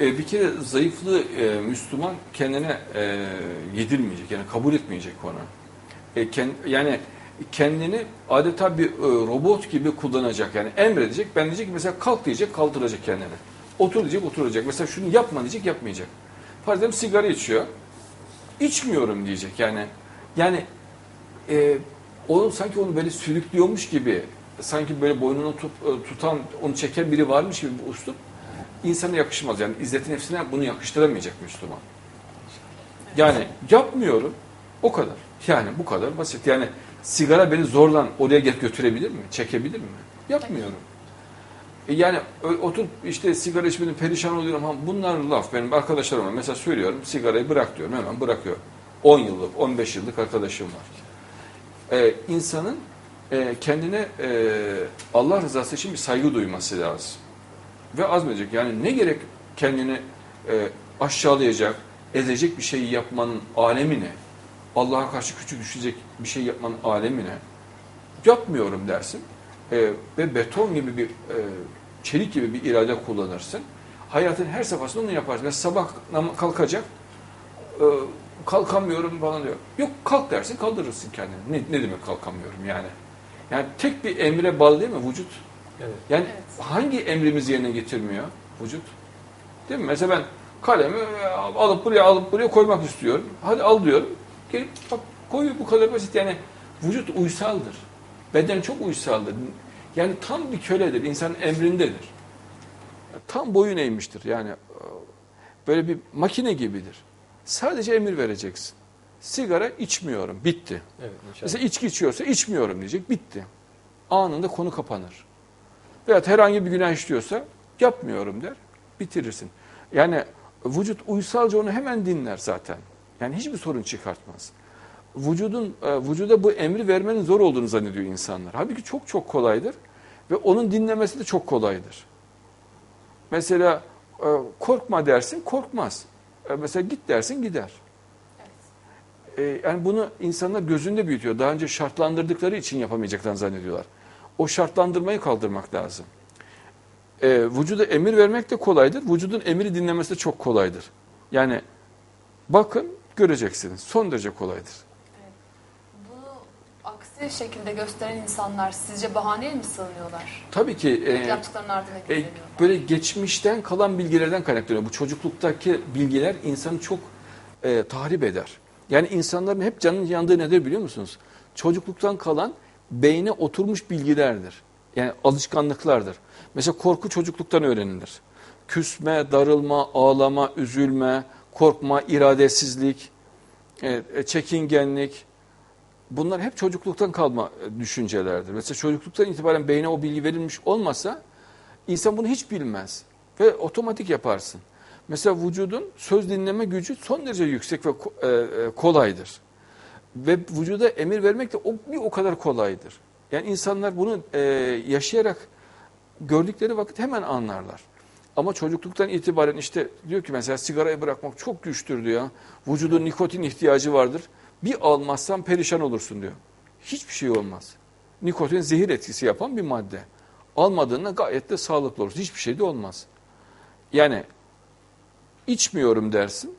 E, bir kere zayıflığı e, Müslüman kendine e, yedirmeyecek. Yani kabul etmeyecek onu. E, kend, yani kendini adeta bir e, robot gibi kullanacak. Yani emredecek. Ben diyecek ki mesela kalk diyecek kaldıracak kendini. Otur diyecek oturacak. Mesela şunu yapma diyecek yapmayacak. Edelim sigara içiyor. İçmiyorum diyecek. Yani yani e, onun sanki onu böyle sürüklüyormuş gibi sanki böyle boynunu tut, e, tutan onu çeken biri varmış gibi bir üslup insana yakışmaz. Yani izzeti nefsine bunu yakıştıramayacak Müslüman. Yani yapmıyorum o kadar. Yani bu kadar basit. Yani sigara beni zorla oraya götürebilir mi? Çekebilir mi? Yapmıyorum. E Yani oturup işte sigara içmedim perişan oluyorum. Ha, bunlar laf benim arkadaşlarıma mesela söylüyorum sigarayı bırak diyorum hemen bırakıyor. 10 yıllık 15 yıllık arkadaşım var. Ee, insanın e, kendine e, Allah rızası için bir saygı duyması lazım. Ve azmedecek. Yani ne gerek kendini e, aşağılayacak, ezecek bir şey yapmanın alemine, Allah'a karşı küçük düşecek bir şey yapmanın alemine yapmıyorum dersin. E, ve beton gibi bir, e, çelik gibi bir irade kullanırsın. Hayatın her safhasında onu yaparsın. Ve sabah kalkacak, e, kalkamıyorum falan diyor. Yok kalk dersin kaldırırsın kendini. Ne, ne demek kalkamıyorum yani? Yani tek bir emre bağlı değil mi vücut? Evet. Yani Evet. hangi emrimizi yerine getirmiyor vücut? Değil mi? Mesela ben kalemi e, alıp buraya alıp buraya koymak istiyorum. Hadi al diyorum. Gelip bak koyuyor bu kadar basit. Yani vücut uysaldır. Beden çok uysaldır. Yani tam bir köledir. insanın emrindedir. Tam boyun eğmiştir. Yani e, böyle bir makine gibidir. Sadece emir vereceksin. Sigara içmiyorum. Bitti. Evet inşallah. Mesela içki içiyorsa içmiyorum diyecek. Bitti. Anında konu kapanır. Veyahut herhangi bir günah işliyorsa yapmıyorum der. Bitirirsin. Yani vücut uysalca onu hemen dinler zaten. Yani hiçbir sorun çıkartmaz. Vücudun e, vücuda bu emri vermenin zor olduğunu zannediyor insanlar. Halbuki çok çok kolaydır ve onun dinlemesi de çok kolaydır. Mesela e, korkma dersin korkmaz. E, Mesela git dersin gider. Yani bunu insanlar gözünde büyütüyor. Daha önce şartlandırdıkları için yapamayacaklarını zannediyorlar. O şartlandırmayı kaldırmak lazım. E, vücuda emir vermek de kolaydır. Vücudun emri dinlemesi de çok kolaydır. Yani bakın göreceksiniz. Son derece kolaydır. Bunu aksi şekilde gösteren insanlar sizce bahaneye mi sığınıyorlar? Tabii ki e, Yaptıklarının ardına e, böyle geçmişten kalan bilgilerden kaynaklanıyor. Bu çocukluktaki bilgiler insanı çok e, tahrip eder. Yani insanların hep canının yandığı nedir biliyor musunuz? Çocukluktan kalan beyne oturmuş bilgilerdir. Yani alışkanlıklardır. Mesela korku çocukluktan öğrenilir. Küsme, darılma, ağlama, üzülme, korkma, iradesizlik, e, e, çekingenlik, bunlar hep çocukluktan kalma e, düşüncelerdir. Mesela çocukluktan itibaren beyne o bilgi verilmiş olmasa insan bunu hiç bilmez ve otomatik yaparsın. Mesela vücudun söz dinleme gücü son derece yüksek ve ko- kolaydır. Ve vücuda emir vermek de o, bir o kadar kolaydır. Yani insanlar bunu e, yaşayarak gördükleri vakit hemen anlarlar. Ama çocukluktan itibaren işte diyor ki mesela sigarayı bırakmak çok güçtür diyor. Vücudun nikotin ihtiyacı vardır. Bir almazsan perişan olursun diyor. Hiçbir şey olmaz. Nikotin zehir etkisi yapan bir madde. Almadığında gayet de sağlıklı olursun. Hiçbir şey de olmaz. Yani içmiyorum dersin.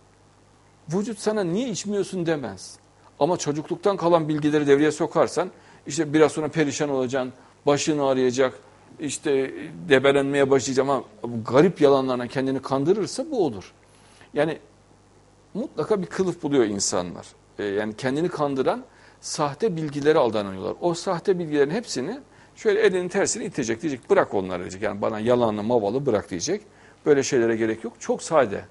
Vücut sana niye içmiyorsun demez. Ama çocukluktan kalan bilgileri devreye sokarsan işte biraz sonra perişan olacaksın, başın ağrıyacak, işte debelenmeye başlayacağım ama garip yalanlarla kendini kandırırsa bu olur. Yani mutlaka bir kılıf buluyor insanlar. Ee, yani kendini kandıran sahte bilgilere aldanıyorlar. O sahte bilgilerin hepsini şöyle elinin tersini itecek diyecek bırak onları diyecek. Yani bana yalanlı mavalı bırak diyecek. Böyle şeylere gerek yok. Çok sade.